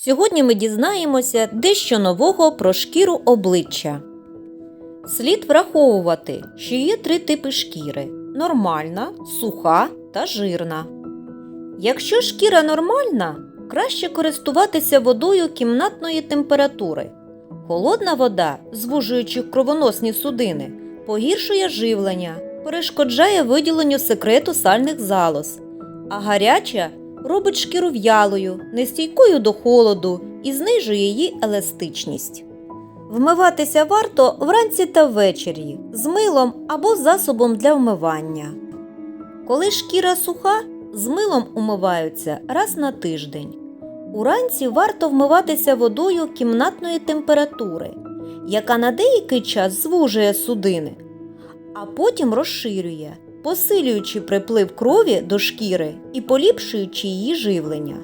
Сьогодні ми дізнаємося дещо нового про шкіру обличчя. Слід враховувати, що є три типи шкіри: нормальна, суха та жирна. Якщо шкіра нормальна, краще користуватися водою кімнатної температури. Холодна вода, звужуючи кровоносні судини, погіршує живлення, перешкоджає виділенню секрету сальних залоз, а гаряча робить шкіру в'ялою, нестійкою до холоду і знижує її еластичність. Вмиватися варто вранці та ввечері з милом або засобом для вмивання. Коли шкіра суха, з милом умиваються раз на тиждень. Уранці варто вмиватися водою кімнатної температури, яка на деякий час звужує судини, а потім розширює, посилюючи приплив крові до шкіри і поліпшуючи її живлення.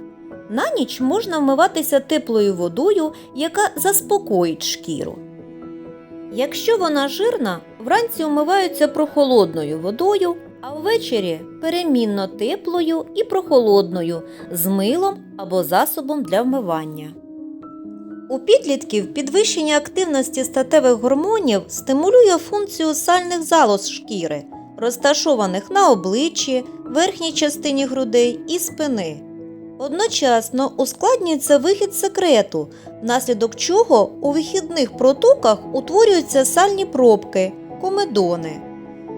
На ніч можна вмиватися теплою водою, яка заспокоїть шкіру. Якщо вона жирна, вранці вмиваються прохолодною водою, а ввечері перемінно теплою і прохолодною з милом або засобом для вмивання. У підлітків підвищення активності статевих гормонів стимулює функцію сальних залоз шкіри, розташованих на обличчі, верхній частині грудей і спини. Одночасно ускладнюється вихід секрету, внаслідок чого у вихідних протоках утворюються сальні пробки, комедони.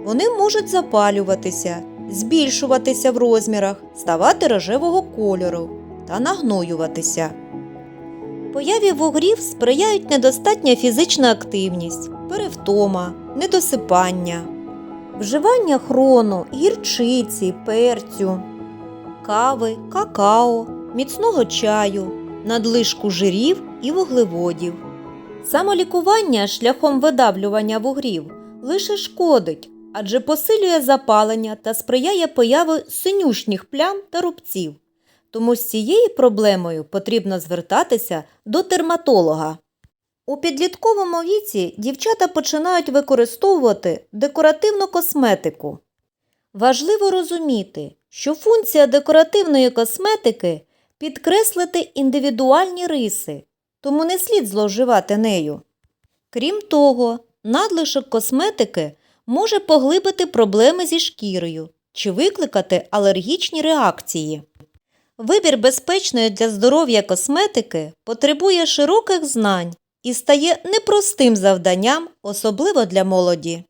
Вони можуть запалюватися, збільшуватися в розмірах, ставати рожевого кольору та нагноюватися. Появі вугрів сприяють недостатня фізична активність, перевтома, недосипання, вживання хрону, гірчиці, перцю, кави, какао, міцного чаю, надлишку жирів і вуглеводів. Самолікування шляхом видавлювання вугрів лише шкодить, адже посилює запалення та сприяє появи синюшніх плям та рубців. Тому з цією проблемою потрібно звертатися до дерматолога. У підлітковому віці дівчата починають використовувати декоративну косметику. Важливо розуміти, що функція декоративної косметики підкреслити індивідуальні риси, тому не слід зловживати нею. Крім того, надлишок косметики може поглибити проблеми зі шкірою чи викликати алергічні реакції. Вибір безпечної для здоров'я косметики потребує широких знань і стає непростим завданням, особливо для молоді.